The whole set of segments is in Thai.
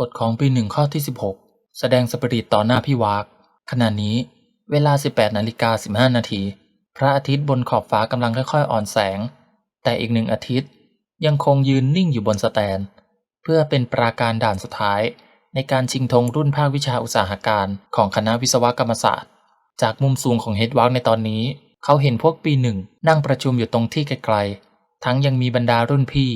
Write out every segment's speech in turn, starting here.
กฎของปีหนึ่งข้อที่ 16 แสดงสปิริตต่อหน้าพี่วากขณะนี้เวลา 18นาฬิกา15นาทีพระอาทิตย์บนขอบฟ้ากำลังค่อยๆ อ่อนแสง แต่อีกหนึ่งอาทิตย์ยังคงยืนนิ่งอยู่บนสแตน เพื่อเป็นปราการด่านสุดท้าย ในการชิงธงรุ่นภาควิชาอุตสาหการของคณะวิศวกรรมศาสตร์ จากมุมสูงของเฮดวากในตอนนี้ เขาเห็นพวกปีหนึ่งนั่งประชุมอยู่ตรงที่ไกลๆทั้งยังมีบรรดารุ่นพี่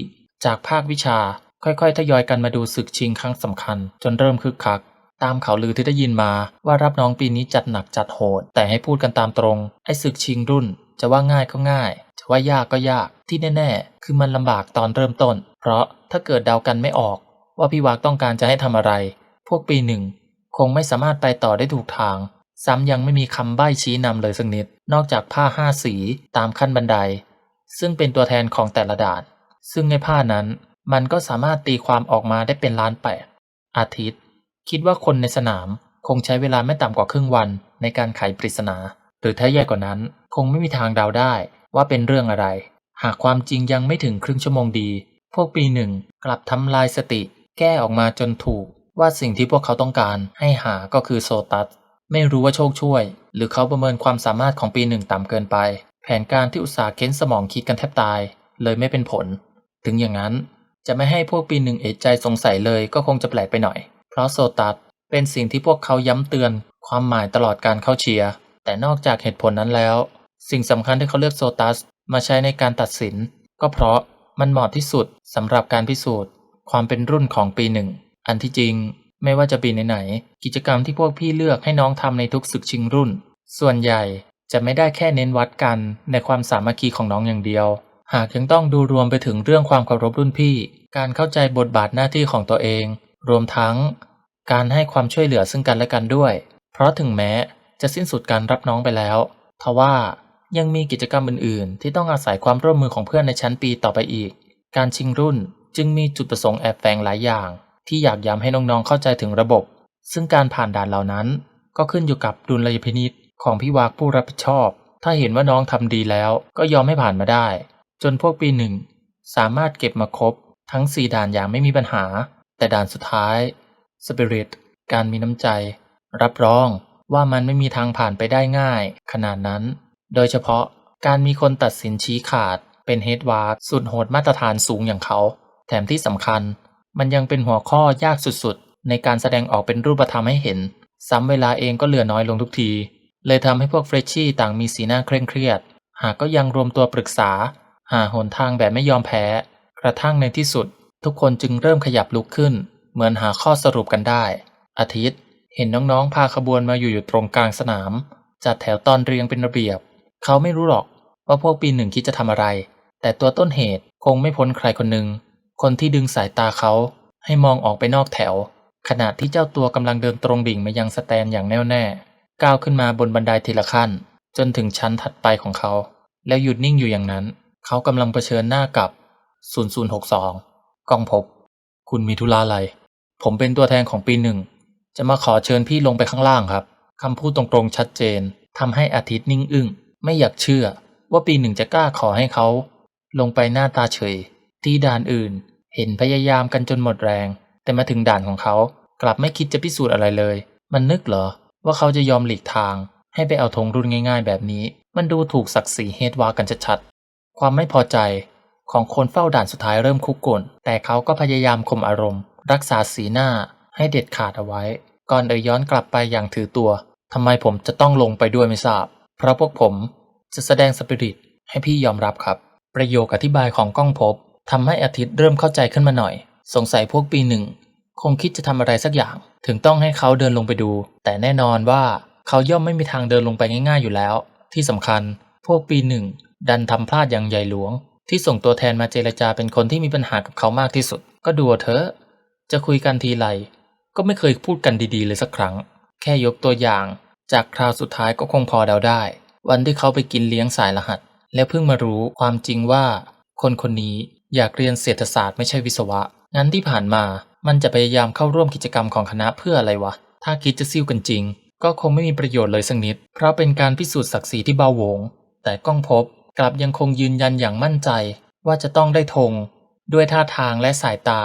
จากภาควิชา ค่อยๆ ทยอยกันมาดูศึกชิงครั้งสำคัญ จนเริ่มคึกคัก ตามข่าวลือที่ได้ยินมาว่ารับน้องปีนี้จัดหนักจัดโหด แต่ให้พูดกันตามตรง ไอ้ศึกชิงรุ่น จะว่าง่ายก็ง่าย จะว่ายากก็ยากที่แน่ๆ คือมันลำบากตอนเริ่มต้น เพราะถ้าเกิดเดากันไม่ออก ว่าพี่วากต้องการจะให้ทำอะไร พวกปีหนึ่งคงไม่สามารถไปต่อได้ถูกทาง ซ้ำยังไม่มีคำใบ้ชี้นำเลยสักนิด นอกจากผ้าห้าสีตามขั้นบันได ซึ่งเป็นตัวแทนของแต่ละด่าน ซึ่งในผ้านั้น มันก็สามารถตีความออกมาได้เป็นล้านแปดอาทิตย์ คิดว่าคนในสนามคงใช้เวลาไม่ต่ำกว่าครึ่งวันในการไขปริศนา หรือถ้าแย่กว่านั้น คงไม่มีทางเดาได้ว่าเป็นเรื่องอะไร หากความจริงยังไม่ถึงครึ่งชั่วโมงดี พวกปีหนึ่งกลับทำลายสติ แก้ออกมาจนถูก ว่าสิ่งที่พวกเขาต้องการให้หาก็คือโซตัส ไม่รู้ว่าโชคช่วย หรือเขาประเมินความสามารถของปีหนึ่งต่ำเกินไป แผนการที่อุตสาห์เค้นสมองคิดกันแทบตาย เลยไม่เป็นผล ถึงอย่างนั้น จะไม่ให้พวกปีหนึ่งเอะใจสงสัยเลยก็คงจะแปลกไปหน่อย เพราะโซตัสเป็นสิ่งที่พวกเขาย้ำเตือนความหมายตลอดการเข้าเชียร์แต่นอกจากเหตุผลนั้นแล้ว สิ่งสำคัญที่เขาเลือกโซตัสมาใช้ในการตัดสิน ก็เพราะมันเหมาะที่สุดสำหรับการพิสูจน์ ความเป็นรุ่นของปีหนึ่งอันที่จริงไม่ว่าจะปีไหนๆกิจกรรมที่พวกพี่เลือกให้น้องทำในทุกศึกชิงรุ่น ส่วนใหญ่จะไม่ได้แค่เน้นวัดกันในความสามัคคีของน้องอย่างเดียว หากยังต้องดูรวมไปถึงเรื่องความเคารพรุ่นพี่ การเข้าใจบทบาทหน้าที่ของตัวเอง รวมทั้ง การให้ความช่วยเหลือซึ่งกันและกันด้วย เพราะถึงแม้จะสิ้นสุดการรับน้องไปแล้วทว่ายังมีกิจกรรมอื่น ๆ ที่ต้องอาศัยความร่วมมือของเพื่อนในชั้นปีต่อไปอีก การชิงรุ่นจึงมีจุดประสงค์แอบแฝงหลายอย่าง ที่อยากย้ำให้น้องๆเข้าใจถึงระบบ ซึ่งการผ่านด่านเหล่านั้น ก็ขึ้นอยู่กับดุลยพินิษของพี่วากผู้รับผิดชอบ ถ้าเห็นว่าน้องทำดีแล้วก็ยอมให้ผ่านมาได้ จนพวกปีหนึ่งสามารถเก็บมาครบ ทั้ง 4 ด่านอย่างไม่มีปัญหา แต่ด่านสุดท้ายสปิริตการมีน้ำใจ รับรองว่ามันไม่มีทางผ่านไปได้ง่าย ขนาดนั้น โดยเฉพาะการมีคนตัดสินชี้ขาด เป็นเฮดวาร์ดสุดโหดมาตรฐานสูงอย่างเขา แถมที่สำคัญ มันยังเป็นหัวข้อยากสุดๆ ในการแสดงออกเป็นรูปธรรมให้เห็น ซ้ำเวลาเองก็เหลือน้อยลงทุกที เลยทำให้พวกเฟรชชี่ต่างมีสีหน้าเคร่งเครียด หากก็ยังรวมตัวปรึกษา หาหนทางแบบไม่ยอมแพ้ กระทั่งในที่สุด ทุกคนจึงเริ่มขยับลุกขึ้น เหมือนหาข้อสรุปกันได้ อาทิตย์ เห็นน้องๆ พาขบวนมาอยู่อยู่ตรงกลางสนาม จัดแถวตอนเรียงเป็นระเบียบ เขาไม่รู้หรอกว่าพวกปีหนึ่งคิดจะทำอะไร แต่ตัวต้นเหตุคงไม่พ้นใครคนหนึ่ง คนที่ดึงสายตาเขา ให้มองออกไปนอกแถว ขณะที่เจ้าตัวกำลังเดินตรงดิ่งมายังสแตนอย่างแน่วแน่ ก้าวขึ้นมาบนบันไดทีละขั้น จนถึงชั้นถัดไปของเขา แล้วหยุดนิ่งอยู่อย่างนั้น เขากำลังเผชิญหน้ากับ 0062 ก้องพบ คุณมีธุระอะไร ผมเป็นตัวแทนของปีหนึ่ง จะมาขอเชิญพี่ลงไปข้างล่างครับ คำพูดตรงๆชัดเจน ทำให้อาทิตย์นิ่งอึ้ง ไม่อยากเชื่อ ว่าปีหนึ่งจะกล้าขอให้เขา ลงไปหน้าตาเฉย ที่ด่านอื่น เห็นพยายามกันจนหมดแรง แต่มาถึงด่านของเขา กลับไม่คิดจะพิสูจน์อะไรเลย มันนึกเหรอ ว่าเขาจะยอมหลีกทาง ให้ไปเอาธงรุ่นง่าย ๆ แบบนี้ มันดูถูกศักดิ์ศรีเฮดวากันชัดๆ ความไม่พอใจ ของคนเฝ้าด่านสุดท้ายเริ่มคุกกลแต่เขาก็พยายามข่มอารมณ์ รักษาสีหน้าให้เด็ดขาดเอาไว้ ก่อนเอ่ยย้อนกลับไปอย่างถือตัวทำไมผมจะต้องลงไปด้วยไม่ทราบ เพราะพวกผมจะแสดงสปิริตให้พี่ยอมรับครับ ประโยคอธิบายของก้องพบทำให้อาทิตย์เริ่มเข้าใจขึ้นมาหน่อย สงสัยพวกปีหนึ่งคงคิดจะทำอะไรสักอย่าง ถึงต้องให้เขาเดินลงไปดู แต่แน่นอนว่าเขาย่อมไม่มีทางเดินลงไปง่ายๆอยู่แล้ว ที่สำคัญ พวกปีหนึ่งดันทำพลาดอย่างใหญ่หลวง ที่ส่งตัวแทนมาเจรจาเป็นคนที่มีปัญหากับเขามากที่สุด ก็ดูเถอะ จะคุยกันทีไรก็ไม่เคยพูดกันดีๆเลยสักครั้ง แค่ยกตัวอย่าง จากคราวสุดท้ายก็คงพอเดาได้ วันที่เขาไปกินเลี้ยงสายรหัส แล้วเพิ่งมารู้ความจริงว่า คนคนนี้อยากเรียนเศรษฐศาสตร์ไม่ใช่วิศวะ งั้นที่ผ่านมา มันจะพยายามเข้าร่วมกิจกรรมของคณะเพื่ออะไรวะ ถ้าคิดจะซิ่วกันจริง ก็คงไม่มีประโยชน์เลยสักนิด เพราะเป็นการพิสูจน์ศักดิ์ศรีที่เบาหวง แต่ก้องพบ กลับยังคงยืนยันอย่างมั่นใจว่าจะต้องได้ธงด้วยท่าทางและสายตา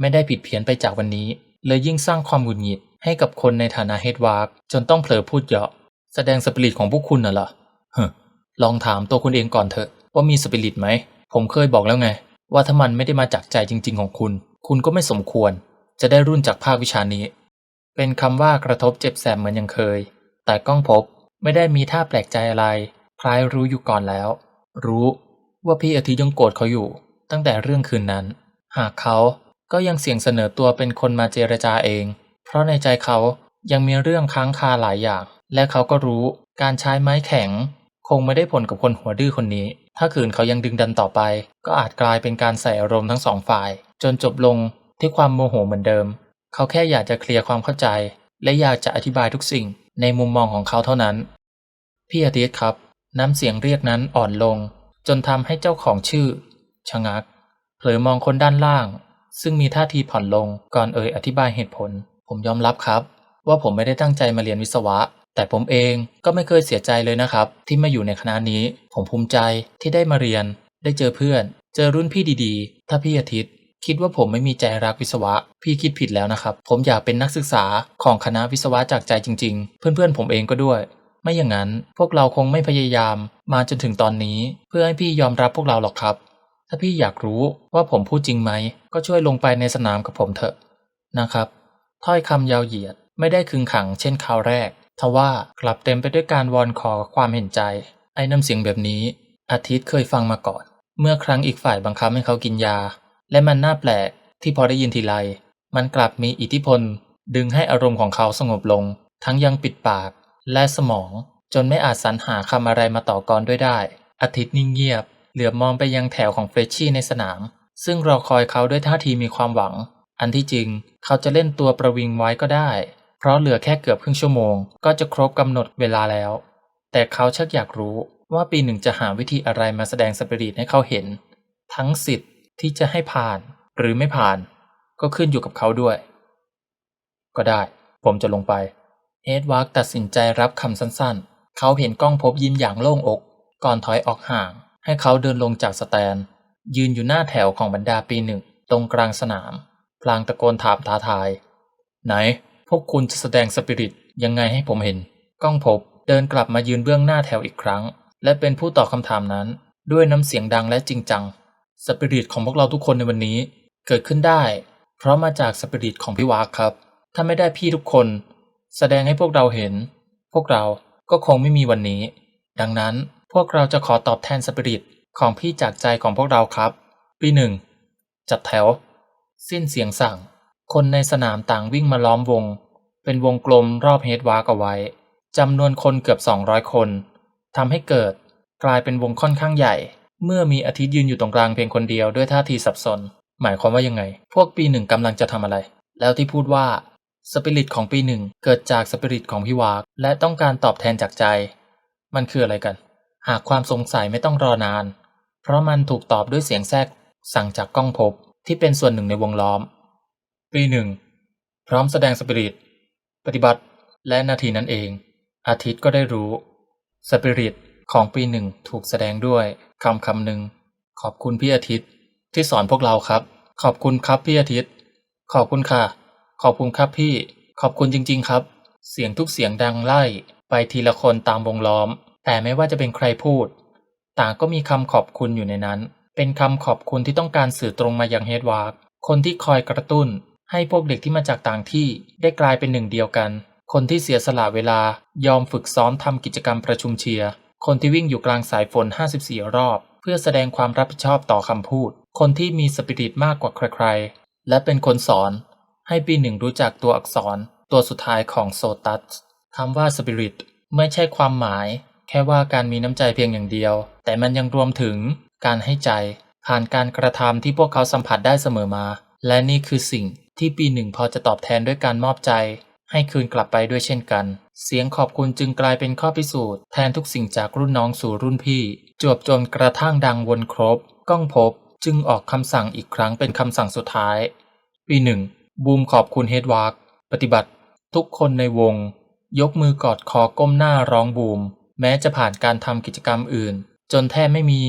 ไม่ได้ผิดเพี้ยนไปจากวันนี้ เลยยิ่งสร้างความหงุดหงิดให้กับคนในฐานะเฮดวาร์กจนต้องเผลอพูดเยาะแสดงสปิริตของพวกคุณน่ะเหรอฮ้อลองถามตัวคุณเองก่อนเถอะว่ามีสปิริตไหม ผมเคยบอกแล้วไง ว่าถ้ามันไม่ได้มาจากใจจริง ๆ ของคุณ คุณก็ไม่สมควร จะได้รุ่นจากภาควิชานี้ เป็นคำว่ากระทบเจ็บแสบเหมือนยังเคย แต่ก้องพบไม่ได้มีท่าแปลกใจอะไร คล้ายรู้อยู่ก่อนแล้ว รู้ว่าพี่อาทิตย์ยังโกรธเขาอยู่ ตั้งแต่เรื่องคืนนั้น หากเขาก็ยังเสี่ยงเสนอตัวเป็นคนมาเจรจาเอง เพราะในใจเขายังมีเรื่องค้างคาหลายอย่าง และเขาก็รู้การใช้ไม้แข็ง คงไม่ได้ผลกับคนหัวดื้อคนนี้ ถ้าขืนเขายังดึงดันต่อไป ก็อาจกลายเป็นการใส่อารมณ์ทั้งสองฝ่าย จนจบลงที่ความโมโหเหมือนเดิม เขาแค่อยากจะเคลียร์ความเข้าใจ และอยากจะอธิบายทุกสิ่งในมุมมองของเขาเท่านั้น พี่อาทิตย์ครับ น้ำเสียงเรียกนั้นอ่อนลง จนทำให้เจ้าของชื่อ ชะงัก เผลอมองคนด้านล่าง ซึ่งมีท่าทีผ่อนลงก่อนเอ่ยอธิบายเหตุผล ผมยอมรับครับ ว่าผมไม่ได้ตั้งใจมาเรียนวิศวะ แต่ผมเองก็ไม่เคยเสียใจเลยนะครับ ที่มาอยู่ในคณะนี้ ผมภูมิใจที่ได้มาเรียน ได้เจอเพื่อน เจอรุ่นพี่ดีๆ ถ้าพี่อาทิตย์ คิดว่าผมไม่มีใจรักวิศวะ พี่คิดผิดแล้วนะครับ ผมอยากเป็นนักศึกษาของคณะวิศวะจากใจจริง ๆ เพื่อนๆผมเองก็ด้วย ไม่อย่างนั้นพวกเราคงไม่พยายามมาจนถึงตอนนี้ เพื่อให้พี่ยอมรับพวกเราหรอกครับ ถ้าพี่อยากรู้ว่าผมพูดจริงไหม ก็ช่วยลงไปในสนามกับผมเถอะนะครับ ถ้อยคำยาวเหยียดไม่ได้คึงขังเช่นคราวแรก ทว่ากลับเต็มไปด้วยการวอนขอความเห็นใจ ไอ้น้ำเสียงแบบนี้ อาทิตย์เคยฟังมาก่อน เมื่อครั้งอีกฝ่ายบังคับให้เขากินยา และมันน่าแปลกที่พอได้ยินทีไร มันกลับมีอิทธิพล ดึงให้อารมณ์ของเขาสงบลง ทั้งยังปิดปาก และสมอง จนไม่อาจสรรหาคำอะไรมาต่อกรด้วยได้ อาทิตย์นิ่งเงียบ เหลือบมองไปยังแถวของเฟรชชี่ในสนาม ซึ่งรอคอยเขาด้วยท่าทีมีความหวัง อันที่จริงเขาจะเล่นตัวประวิงไว้ก็ได้ เพราะเหลือแค่เกือบครึ่งชั่วโมง ก็จะครบกำหนดเวลาแล้ว แต่เขาชักอยากรู้ว่าปีหนึ่งจะหาวิธีอะไรมาแสดงสปิริตให้เขาเห็น ทั้งสิทธิ์ที่จะให้ผ่านหรือไม่ผ่าน ก็ขึ้นอยู่กับเขาด้วย ก็ได้ ผมจะลงไป เอ็ดวาร์กตัดสินใจรับคำสั้นๆ เขาเห็นกล้องพบยิ้มอย่างโล่งอก ก่อนถอยออกห่าง ให้เขาเดินลงจากสแตน ยืนอยู่หน้าแถวของบรรดาปีหนึ่ง ตรงกลางสนาม พลางตะโกนถามท้าทาย ไหน พวกคุณจะแสดงสปิริตยังไงให้ผมเห็น กล้องพบเดินกลับมายืนเบื้องหน้าแถวอีกครั้ง และเป็นผู้ตอบคำถามนั้น ด้วยน้ำเสียงดังและจริงจัง สปิริตของพวกเราทุกคนในวันนี้ เกิดขึ้นได้ เพราะมาจากสปิริตของพี่วากครับ ถ้าไม่ได้พี่ทุกคน แสดงให้พวกเราเห็น พวกเราก็คงไม่มีวันนี้ ดังนั้นพวกเราจะขอตอบแทนสปิริตของพี่จากใจของพวกเราครับ ปีหนึ่งจัดแถว สิ้นเสียงสั่ง คนในสนามต่างวิ่งมาล้อมวง เป็นวงกลมรอบเฮดวาร์กเอาไว้จำนวนคนเกือบ 200 คนทำให้เกิดกลายเป็นวงค่อนข้างใหญ่ เมื่อมีอาทิตย์ยืนอยู่ตรงกลางเพียงคนเดียวด้วยท่าทีสับสน หมายความว่ายังไง พวกปีหนึ่งกำลังจะทำอะไร แล้วที่พูดว่า สปิริตของปีหนึ่งเกิดจากสปิริตของพี่วากและต้องการตอบแทนจากใจ มันคืออะไรกัน หากความสงสัยไม่ต้องรอนาน เพราะมันถูกตอบด้วยเสียงแทรก สั่งจากกล้องพบที่เป็นส่วนหนึ่งในวงล้อม ปีหนึ่งพร้อมแสดงสปิริต ปฏิบัติและนาทีนั้นเอง อาทิตย์ก็ได้รู้สปิริตของปีหนึ่งถูกแสดงด้วยคำคำหนึ่งขอบคุณพี่อาทิตย์ที่สอนพวกเราครับ ขอบคุณครับพี่อาทิตย์ ขอบคุณค่ะ ขอบคุณครับพี่ ขอบคุณจริง ๆ ครับ เสียงทุกเสียงดังไล่ไปทีละคนตามวงล้อม แต่ไม่ว่าจะเป็นใครพูด ต่างก็มีคำขอบคุณอยู่ในนั้น เป็นคำขอบคุณที่ต้องการสื่อตรงมายังเฮดวาร์กคนที่คอยกระตุ้น ให้พวกเด็กที่มาจากต่างที่ได้กลายเป็นหนึ่งเดียวกัน คนที่เสียสละเวลายอมฝึกซ้อมทำกิจกรรมประชุมเชียร์ คนที่วิ่งอยู่กลางสายฝน 54 รอบ เพื่อแสดงความรับผิดชอบต่อคำพูด คนที่มีสปิริตมากกว่าใครๆ และเป็นคนสอน ให้ปีหนึ่งรู้จักตัวอักษรตัวสุดท้ายของโซตัสคำว่าสปิริตไม่ใช่ความหมาย แค่ว่าการมีน้ำใจเพียงอย่างเดียว แต่มันยังรวมถึงการให้ใจผ่านการกระทำที่พวกเขาสัมผัสได้เสมอมา และนี่คือสิ่งที่ปีหนึ่งพอจะตอบแทนด้วยการมอบใจ ให้คืนกลับไปด้วยเช่นกัน เสียงขอบคุณจึงกลายเป็นข้อพิสูจน์แทนทุกสิ่งจากรุ่นน้องสู่รุ่นพี่ จวบจนกระทั่งดังวนครบ ก้องพบจึงออกคำสั่งอีกครั้งเป็นคำสั่งสุดท้าย ปีหนึ่ง บูมขอบคุณเฮดวาร์กปฏิบัติ ทุกคนในวง ยกมือกอดคอก้มหน้าร้องบูม แม้จะผ่านการทำกิจกรรมอื่น จนแทบไม่มี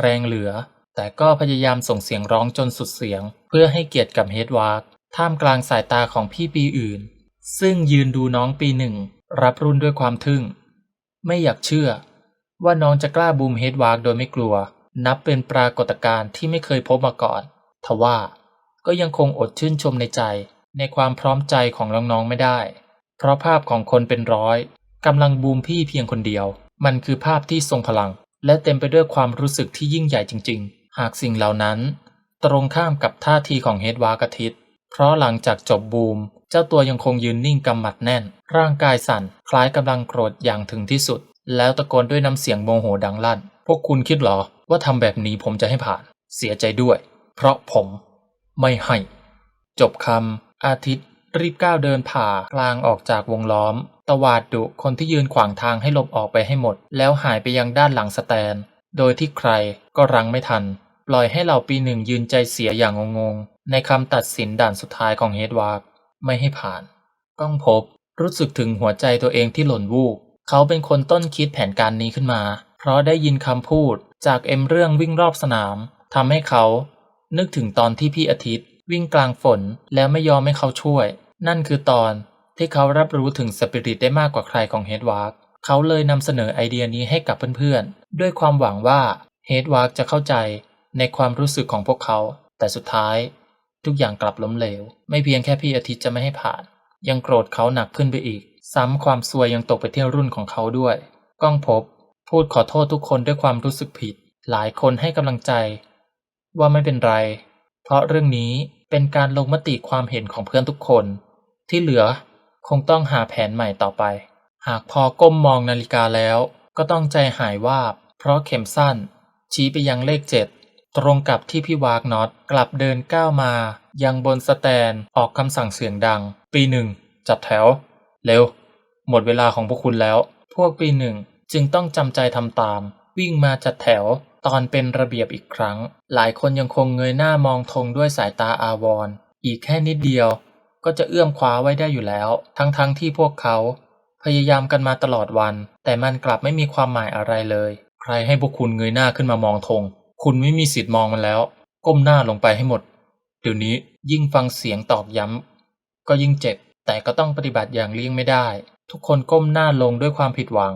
แรงเหลือ แต่ก็พยายามส่งเสียงร้องจนสุดเสียง เพื่อให้เกียรติกับเฮดวาร์กท่ามกลางสายตาของพี่ปีอื่น ซึ่งยืนดูน้องปีหนึ่ง รับรุ่นด้วยความทึ่ง ไม่อยากเชื่อ ว่าน้องจะกล้าบูมเฮดวากโดยไม่กลัว นับเป็นปรากฏการณ์ที่ไม่เคยพบมาก่อน ทว่า ก็ยังคงอดชื่นชมในใจ ในความพร้อมใจของน้องๆไม่ได้ เพราะภาพของคนเป็นร้อยกำลังบูมพี่เพียงคนเดียว มันคือภาพที่ทรงพลัง และเต็มไปด้วยความรู้สึกที่ยิ่งใหญ่จริง ๆ หากสิ่งเหล่านั้น ตรงข้ามกับท่าทีของเฮดวากทิตเพราะหลังจากจบบูม เจ้าตัวยังคงยืนนิ่งกำหมัดแน่น ร่างกายสั่น คล้ายกำลังโกรธอย่างถึงที่สุด แล้วตะโกนด้วยน้ำเสียงโมโหดังลั่น พวกคุณคิดหรอว่าทำแบบนี้ผมจะให้ผ่าน เสียใจด้วย เพราะผม ไม่ให้ จบคำอาทิตย์ รีบก้าวเดินผ่ากลางออกจากวงล้อม ตวาดดุคนที่ยืนขวางทางให้หลบออกไปให้หมด แล้วหายไปยังด้านหลังสแตน โดยที่ใครก็รังไม่ทัน ปล่อยให้เหล่าปีหนึ่งยืนใจเสียอย่างงงๆ ในคำตัดสินด่านสุดท้ายของเฮดวาร์กไม่ให้ผ่าน ก้องพบรู้สึกถึงหัวใจตัวเองที่หล่นวูบเขาเป็นคนต้นคิดแผนการนี้ขึ้นมา เพราะได้ยินคำพูดจากเอ็มเรื่องวิ่งรอบสนามทำให้เขา นึกถึงตอนที่พี่อาทิตย์ วิ่งกลางฝนแล้วไม่ยอมให้เขาช่วย นั่นคือตอนที่เขารับรู้ถึงสปิริตได้มากกว่าใครของเฮดวาร์กเขาเลยนำเสนอไอเดียนี้ให้กับเพื่อนๆ ด้วยความหวังว่าเฮดวาร์กจะเข้าใจในความรู้สึกของพวกเขา แต่สุดท้าย ทุกอย่างกลับล้มเหลว ไม่เพียงแค่พี่อาทิตย์จะไม่ให้ผ่าน ยังโกรธเขาหนักขึ้นไปอีก ซ้ำความซวยยังตกไปที่รุ่นของเขาด้วย ก้องพบ พูดขอโทษทุกคนด้วยความรู้สึกผิด หลายคนให้กำลังใจ ว่าไม่เป็นไร เพราะเรื่องนี้เป็นการลงมติความเห็นของเพื่อนทุกคน ที่เหลือคงต้องหาแผนใหม่ต่อไป หากพอก้มมองนาฬิกาแล้ว ก็ต้องใจหายวาบ เพราะเข็มสั้น ชี้ไปยังเลขเจ็ดตรงกับที่พี่วากน็อตกลับเดินก้าวมา ยังบนสแตนออกคำสั่งเสียงดัง ปีหนึ่งจัดแถว เร็ว หมดเวลาของพวกคุณแล้ว พวกปีหนึ่งจึงต้องจำใจทำตาม วิ่งมาจัดแถว ตอนเป็นระเบียบอีกครั้ง หลายคนยังคงเงยหน้ามองธงด้วยสายตาอาวรณ์อีกแค่นิดเดียว ก็จะเอื้อมคว้าไว้ได้อยู่แล้ว ทั้งๆทที่พวกเขา พยายามกันมาตลอดวัน แต่มันกลับไม่มีความหมายอะไรเลย ใครให้พวกคุณเงยหน้าขึ้นมามองธงคุณไม่มีสิทธิ์มองมันแล้ว ก้มหน้าลงไปให้หมด เดี๋ยวนี้ยิ่งฟังเสียงตอกย้ำก็ยิ่งเจ็บ แต่ก็ต้องปฏิบัติอย่างเลี่ยงไม่ได้ ทุกคนก้มหน้าลงด้วยความผิดหวัง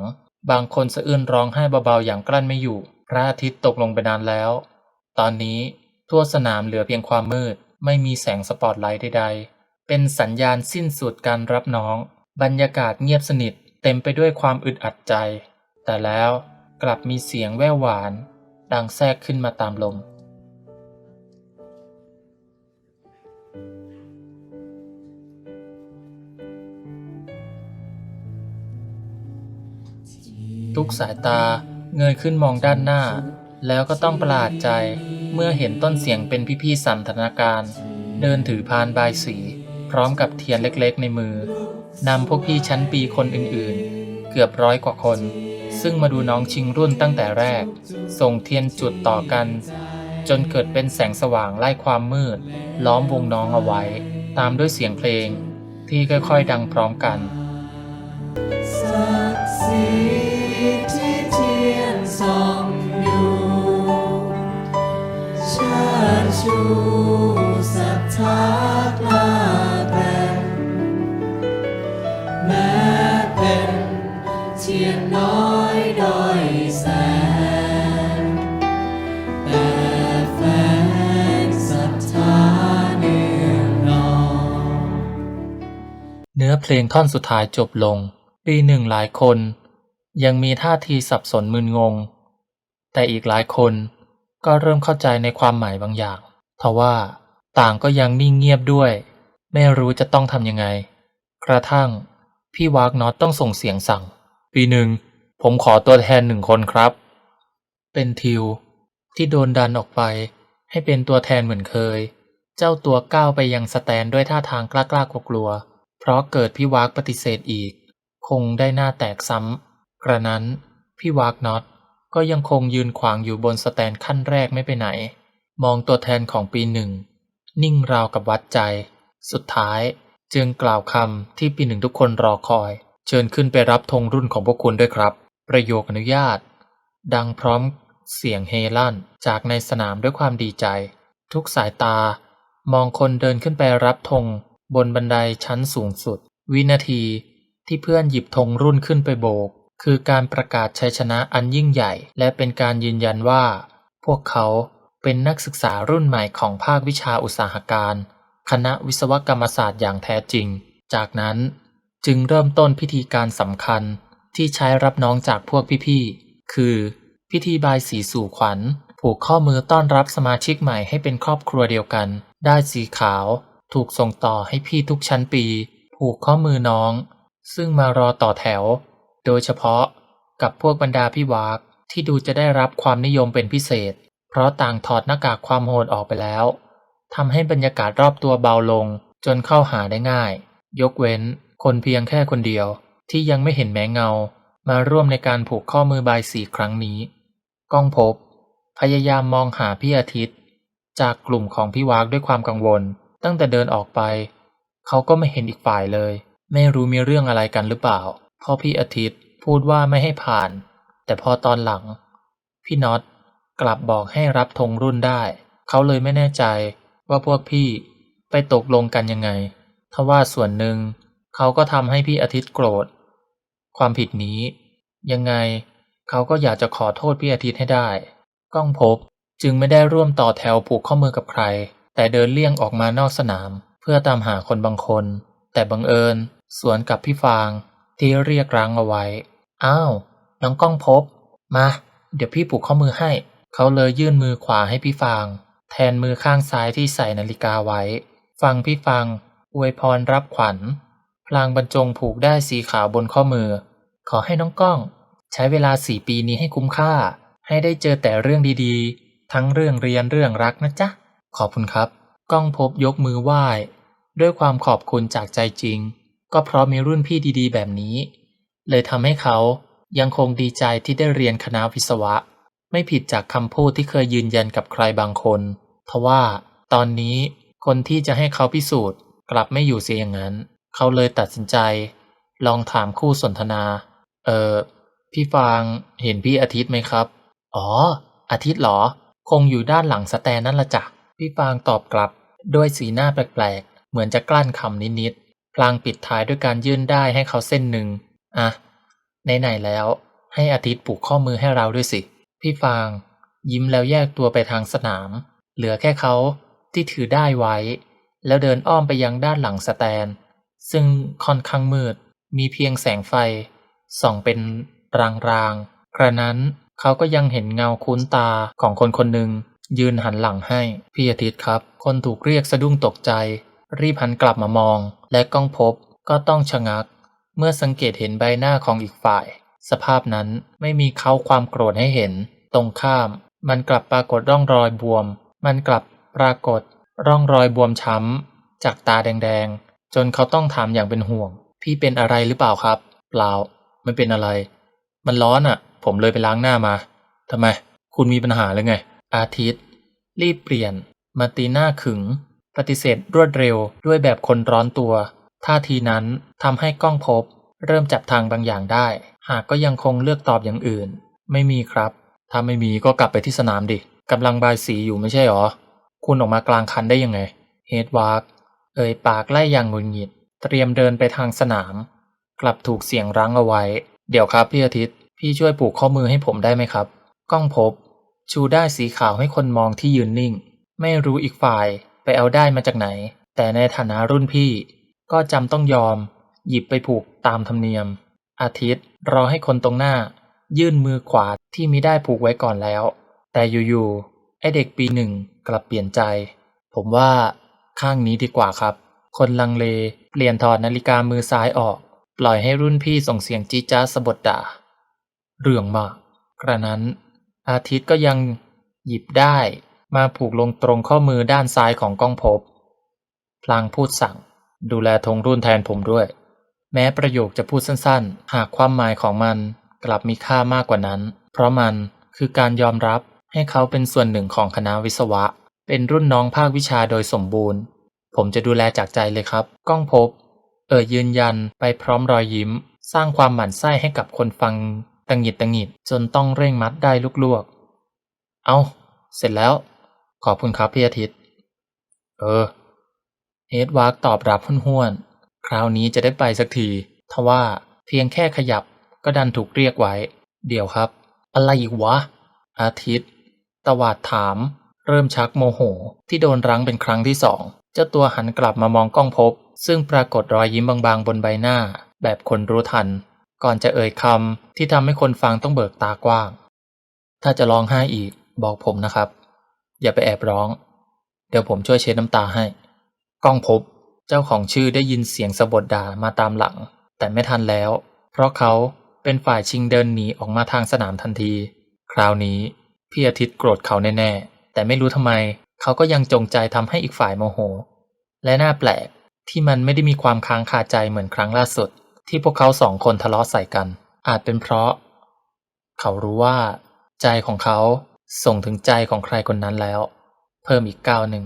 บางคนสะอื้นร้องไห้เบาๆอย่างกลั้นไม่อยู่ พระอาทิตย์ตกลงไปนานแล้ว ตอนนี้ทั่วสนามเหลือเพียงความมืด ไม่มีแสงสปอตไลท์ใดๆ เป็นสัญญาณสิ้นสุดการรับน้อง บรรยากาศเงียบสนิทเต็มไปด้วยความอึดอัดใจ แต่แล้วกลับมีเสียงแว่วหวาน ดังแทรกขึ้นมาตามลม ทุกสายตา เงยขึ้นมองด้านหน้า แล้วก็ต้องประหลาดใจเมื่อเห็นต้นเสียงเป็นพี่ๆสันทนาการ เดินถือพานบายสี พร้อมกับเทียนเล็กๆในมือนำพวกพี่ชั้นปีคนอื่นๆ เกือบร้อยกว่าคน ซึ่งมาดูน้องชิงรุ่นตั้งแต่แรก ส่งเทียนจุดต่อกัน จนเกิดเป็นแสงสว่างไล่ความมืด ล้อมวงน้องเอาไว้ ตามด้วยเสียงเพลง ที่ค่อยๆ ดังพร้อมกันศั องอยู่เชิดชูศรัทธากล้าแกร่งแม้เป็นเทียนน้อยด้อยแสงแต่แฝงศรัทธาเนืองนองเนื้อเพลงท่อนสุดท้ายจบลง ปีหนึ่งหลายคน ยังมีท่าทีสับสนมึนงง แต่อีกหลายคนก็เริ่มเข้าใจในความหมายบางอย่างทว่าต่างก็ยังนิ่งเงียบด้วย ไม่รู้จะต้องทำยังไง กระทั่งพี่วากน็อตต้องส่งเสียงสั่ง ปีหนึ่ง ผมขอตัวแทนหนึ่งคนครับ เป็นทิว ที่โดนดันออกไป ให้เป็นตัวแทนเหมือนเคย เจ้าตัวก้าวไปยังสแตนด้วยท่าทางกล้าๆกลัวเพราะเกิดพี่วากปฏิเสธอีก คงได้หน้าแตกซ้ำกระนั้นพี่วากน็อต ก็ยังคงยืนขวางอยู่บนสแตนขั้นแรกไม่ไปไหน มองตัวแทนของปีหนึ่ง นิ่งราวกับวัดใจ สุดท้ายจึงกล่าวคำที่ปีหนึ่งทุกคนรอคอย เชิญขึ้นไปรับธงรุ่นของพวกคุณด้วยครับ ประโยคอนุญาต ดังพร้อมเสียงเฮลั่นจากในสนามด้วยความดีใจ ทุกสายตามองคนเดินขึ้นไปรับธงบนบันไดชั้นสูงสุด วินาทีที่เพื่อนหยิบธงรุ่นขึ้นไปโบก คือการประกาศชัยชนะอันยิ่งใหญ่ และเป็นการยืนยันว่า พวกเขาเป็นนักศึกษารุ่นใหม่ของภาควิชาอุตสาหการ คณะวิศวกรรมศาสตร์อย่างแท้จริง จากนั้นจึงเริ่มต้นพิธีการสำคัญที่ใช้รับน้องจากพวกพี่ๆ คือ พิธีบายสีสู่ขวัญ ผูกข้อมือต้อนรับสมาชิกใหม่ให้เป็นครอบครัวเดียวกัน ได้สีขาว ถูกส่งต่อให้พี่ทุกชั้นปี ผูกข้อมือน้อง ซึ่งมารอต่อแถว โดยเฉพาะกับพวกบรรดาพี่วากที่ดูจะได้รับความนิยมเป็นพิเศษ เพราะต่างถอดหน้ากากความโหดออกไปแล้วทำให้บรรยากาศรอบตัวเบาลงจนเข้าหาได้ง่าย ยกเว้นคนเพียงแค่คนเดียว ที่ยังไม่เห็นแม้เงา มาร่วมในการผูกข้อมือบายสีครั้งนี้ ก้องพบ พยายามมองหาพี่อาทิตย์ จากกลุ่มของพี่วากด้วยความกังวล ตั้งแต่เดินออกไป เขาก็ไม่เห็นอีกฝ่ายเลย ไม่รู้มีเรื่องอะไรกันหรือเปล่า พราะพี่อาทิตย์พูดว่าไม่ให้ผ่าน แต่พอตอนหลัง พี่น็อตกลับบอกให้รับธงรุ่นได้ เขาเลยไม่แน่ใจว่าพวกพี่ไปตกลงกันยังไงทว่าส่วนหนึ่งเขาก็ทำให้พี่อาทิตย์โกรธ ความผิดนี้ ยังไงเขาก็อยากจะขอโทษพี่อาทิตย์ให้ได้ ก้องพบจึงไม่ได้ร่วมต่อแถวผูกข้อมือกับใคร แต่เดินเลี่ยงออกมานอกสนาม เพื่อตามหาคนบางคน แต่บังเอิญ สวนกับพี่ฟาง ที่เรียกร้างเอาไว้ อ้าว น้องก้องพบ มา เดี๋ยวพี่ผูกข้อมือให้ เขาเลยยื่นมือขวาให้พี่ฟาง แทนมือข้างซ้ายที่ใส่นาฬิกาไว้ ฟังพี่ฟัง อวยพรรับขวัญ พลางบรรจงผูกได้สีขาวบนข้อมือ ขอให้น้องก้อง ใช้เวลาสี่ปีนี้ให้คุ้มค่า ให้ได้เจอแต่เรื่องดีๆ ทั้งเรื่องเรียนเรื่องรักนะจ๊ะ ขอบคุณครับ ก้องพบยกมือไหว้ ด้วยความขอบคุณจากใจจริง ก็เพราะมีรุ่นพี่ดีๆ แบบนี้ เลยทำให้เขายังคงดีใจที่ได้เรียนคณะวิศวะ ไม่ผิดจากคำพูดที่เคยยืนยันกับใครบางคนทว่าตอนนี้คนที่จะให้เขาพิสูจน์ กลับไม่อยู่เสียอย่างนั้น เขาเลยตัดสินใจ ลองถามคู่สนทนา เออพี่ฟางเห็นพี่อาทิตย์ไหมครับ อ๋อ อาทิตย์เหรอ คงอยู่ด้านหลังสแตนนั่นละจ้ะพี่ฟางตอบกลับ ด้วยสีหน้าแปลกๆ เหมือนจะกลั้นคำนิดๆ พลางปิดท้ายด้วยการยื่นได้ให้เขาเส้นหนึ่งอะไหนๆแล้ว ให้อาทิตย์ผูกข้อมือให้เราด้วยสิ พี่ฟาง ยิ้มแล้วแยกตัวไปทางสนาม เหลือแค่เขาที่ถือได้ไว้ แล้วเดินอ้อมไปยังด้านหลังสแตน ซึ่งค่อนข้างมืด มีเพียงแสงไฟ ส่องเป็นรางๆกระนั้นเขาก็ยังเห็นเงาคุ้นตาของคนคนหนึ่งยืนหันหลังให้ พี่อาทิตย์ครับ คนถูกเรียกสะดุ้งตกใจ รีบหันกลับมามอง และก้องพบก็ต้องชะงัก เมื่อสังเกตเห็นใบหน้าของอีกฝ่าย สภาพนั้นไม่มีเขาความโกรธให้เห็น ตรงข้าม มันกลับปรากฏร่องรอยบวม มันกลับปรากฏ ร่องรอยบวมช้ำจากตาแดงๆ จนเขาต้องถามอย่างเป็นห่วง พี่เป็นอะไรหรือเปล่าครับ เปล่าไม่เป็นอะไร มันร้อนอะ ผมเลยไปล้างหน้ามาทำไม คุณมีปัญหาหรือไง อาทิตย์ รีบเปลี่ยน มาตีหน้าขึง ปฏิเสธรวดเร็วด้วยแบบคนร้อนตัว ท่าทีนั้นทำให้กล้องพบ เริ่มจับทางบางอย่างได้ หากก็ยังคงเลือกตอบอย่างอื่น ไม่มีครับ ถ้าไม่มีก็กลับไปที่สนามดิกำลังบายสีอยู่ไม่ใช่หรอ คุณออกมากลางคันได้ยังไงเฮดวาร์กเอ่ยปากไล่อย่างงุดหงิด เตรียมเดินไปทางสนาม กลับถูกเสียงรั้งเอาไว้ เดี๋ยวครับพี่อาทิตย์ พี่ช่วยผูกข้อมือให้ผมได้ไหมครับ กล้องพบ ชูได้สีขาวให้คนมองที่ยืนนิ่ง ไม่รู้อีกฝ่าย ไปเอาได้มาจากไหน แต่ในฐานะรุ่นพี่ ก็จำต้องยอม หยิบไปผูกตามธรรมเนียม อาทิตย์รอให้คนตรงหน้า ยื่นมือขวาที่มิได้ผูกไว้ก่อนแล้ว แต่อยู่ๆไอเด็กปีหนึ่งกลับเปลี่ยนใจ ผมว่าข้างนี้ดีกว่าครับ คนลังเลเปลี่ยนถอดนาฬิกามือซ้ายออก ปล่อยให้รุ่นพี่ส่งเสียงจีจ้าสะบดด่า เรื่องมาก กระนั้น อาทิตย์ก็ยังหยิบได้ มาผูกลงตรงข้อมือด้านซ้ายของก้องพบ พลางพูดสั่ง ดูแลธงรุ่นแทนผมด้วย แม้ประโยคจะพูดสั้นๆ หากความหมายของมันกลับมีค่ามากกว่านั้น เพราะมันคือการยอมรับให้เขาเป็นส่วนหนึ่งของคณะวิศวะ เป็นรุ่นน้องภาควิชาโดยสมบูรณ์ ผมจะดูแลจากใจเลยครับ ก้องพบ เอ่ยยืนยันไปพร้อมรอยยิ้ม สร้างความหมั่นไส้ให้กับคนฟังตังหิดตังหิดจนต้องเร่งมัดได้ลวกๆเอาเสร็จแล้ว ขอบคุณครับพี่อาทิตย์ เออเอ็ดวาร์กตอบรับห้วนๆคราวนี้จะได้ไปสักทีทว่าเพียงแค่ขยับก็ดันถูกเรียกไว้ เดี๋ยวครับ อะไรอีกวะ อาทิตย์ ตวาดถาม เริ่มชักโมโห ที่โดนรั้งเป็นครั้งที่สอง เจ้าตัวหันกลับมามองกล้องพบ ซึ่งปรากฏรอยยิ้มบางๆ บนใบหน้า แบบคนรู้ทัน ก่อนจะเอ่ยคำที่ทำให้คนฟังต้องเบิกตากว้าง ถ้าจะร้องไห้อีกบอกผมนะครับ อย่าไปแอบร้อง เดี๋ยวผมช่วยเช็ดน้ำตาให้ ก้องพบ เจ้าของชื่อได้ยินเสียงสะบดด่ามาตามหลัง แต่ไม่ทันแล้ว เพราะเขาเป็นฝ่ายชิงเดินหนีออกมาทางสนามทันที คราวนี้พี่อาทิตย์โกรธเขาแน่ๆ แต่ไม่รู้ทำไม เขาก็ยังจงใจทำให้อีกฝ่ายโมโห และน่าแปลกที่มันไม่ได้มีความค้างคาใจเหมือนครั้งล่าสุด ที่พวกเขาสองคนทะเลาะใส่กัน อาจเป็นเพราะ เขารู้ว่า ใจของเขา ส่งถึงใจของใครคนนั้นแล้ว เพิ่มอีกก้าวหนึ่ง